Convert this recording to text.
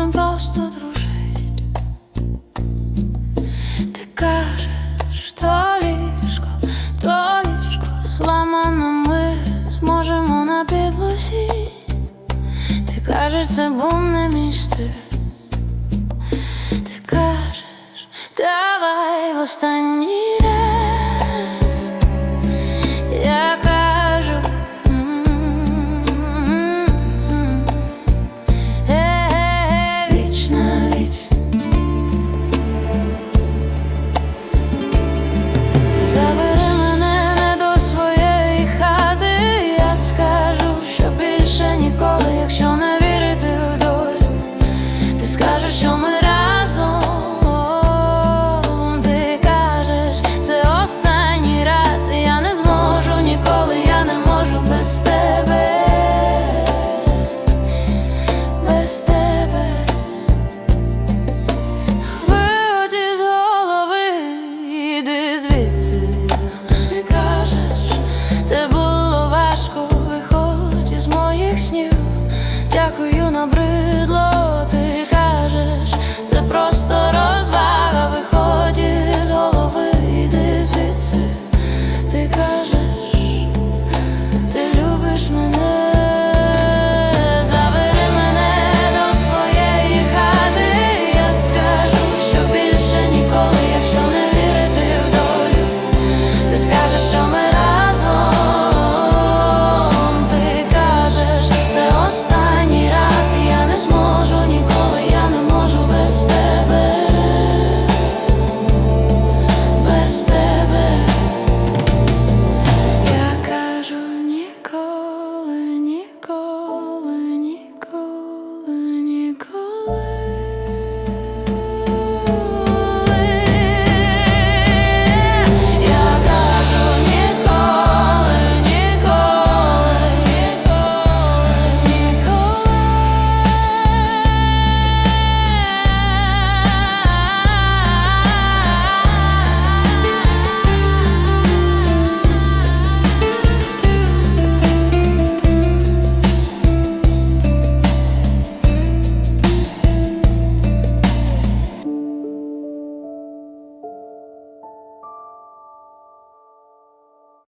можем просто дружить. Ти кажеш, то ліжко, то ліжко зламано ми зможемо на підлозі. Ти кажеш, це був не мій давай в останній. Скажеш, що ми разом, ти кажеш, це останній раз, я не зможу ніколи, я не можу без тебе, без тебе. Виходь із голови, звідси, кажеш, це було важко, виходь із моїх снів. Дякую, набридло,